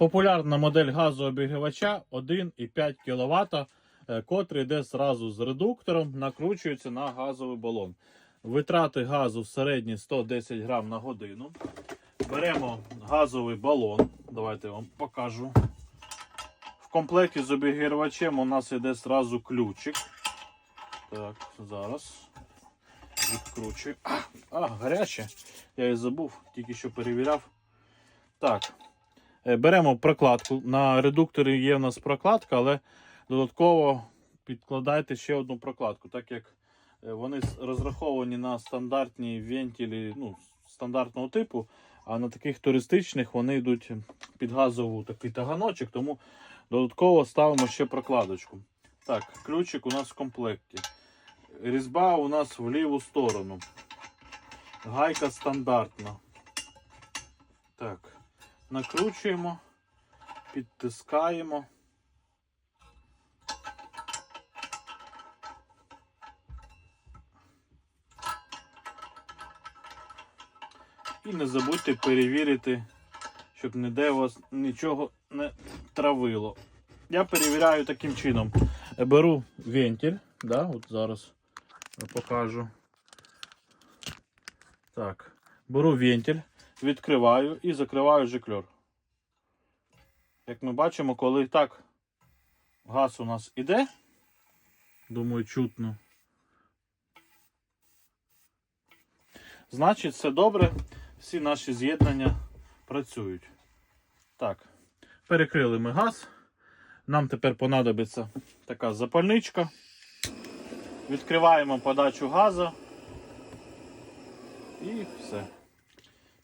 Популярна модель газообігрівача 1,5 кВт, е, котрий йде зразу з редуктором, накручується на газовий балон. Витрати газу в середній 110 грам на годину. Беремо газовий балон. Давайте я вам покажу. В комплекті з обігрівачем у нас йде зразу ключик. Так, зараз відкручую. А, а гаряче. Я і забув, тільки що перевіряв. Так. Е, Беремо прокладку. На редукторі є в нас прокладка, але додатково підкладайте ще одну прокладку, так як е, вони розраховані на стандартні вентилі ну, стандартного типу, а на таких туристичних вони йдуть під газову такий таганочок, тому додатково ставимо ще прокладочку. Так, ключик у нас в комплекті. Різьба у нас в ліву сторону. Гайка стандартна. Так, накручуємо, підтискаємо. І не забудьте перевірити, щоб ніде у вас нічого не травило. Я перевіряю таким чином. Беру вентиль, да, от зараз покажу. Так, беру вентиль, відкриваю і закриваю жикльор. Як ми бачимо, коли так газ у нас іде, думаю, чутно. Значить, все добре, всі наші з'єднання працюють. Так, перекрили ми газ. Нам тепер понадобиться така запальничка. Відкриваємо подачу газу. І все.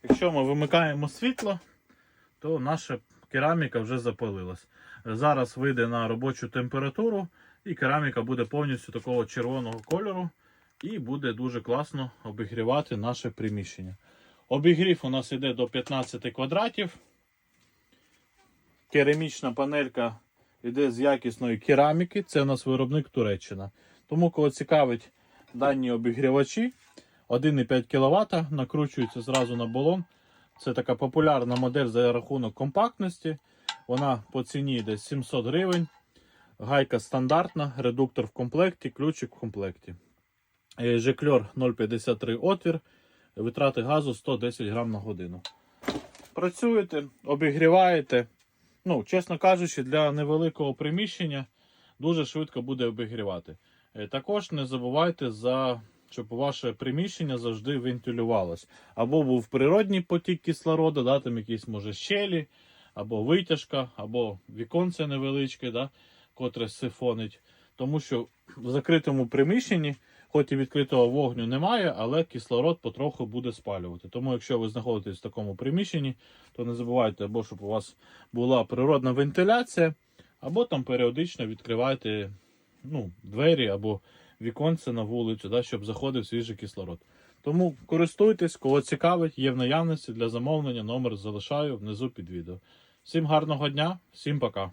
Якщо ми вимикаємо світло, то наша кераміка вже запалилась. Зараз вийде на робочу температуру, і кераміка буде повністю такого червоного кольору. І буде дуже класно обігрівати наше приміщення. Обігрів у нас йде до 15 квадратів. Керамічна панелька йде з якісної кераміки. Це у нас виробник Туреччина. Тому, кого цікавить дані обігрівачі, 1,5 кВт накручується зразу на балон. Це така популярна модель за рахунок компактності. Вона по ціні десь 700 гривень. Гайка стандартна, редуктор в комплекті, ключик в комплекті. Е, Жекльор 0,53 отвір, витрати газу 110 грам на годину. Працюєте, обігріваєте. Ну, чесно кажучи, для невеликого приміщення дуже швидко буде обігрівати. Е, Також не забувайте за щоб ваше приміщення завжди вентилювалось. Або був природній потік кислороду, да, там якісь може щелі, або витяжка, або віконце невеличке, да, котре сифонить. Тому що в закритому приміщенні, хоч і відкритого вогню немає, але кислород потроху буде спалювати. Тому, якщо ви знаходитесь в такому приміщенні, то не забувайте, або щоб у вас була природна вентиляція, або там періодично відкривайте ну, двері або віконце на вулицю, да, щоб заходив свіжий кислород. Тому користуйтесь, кого цікавить, є в наявності для замовлення. Номер залишаю внизу під відео. Всім гарного дня, всім пока.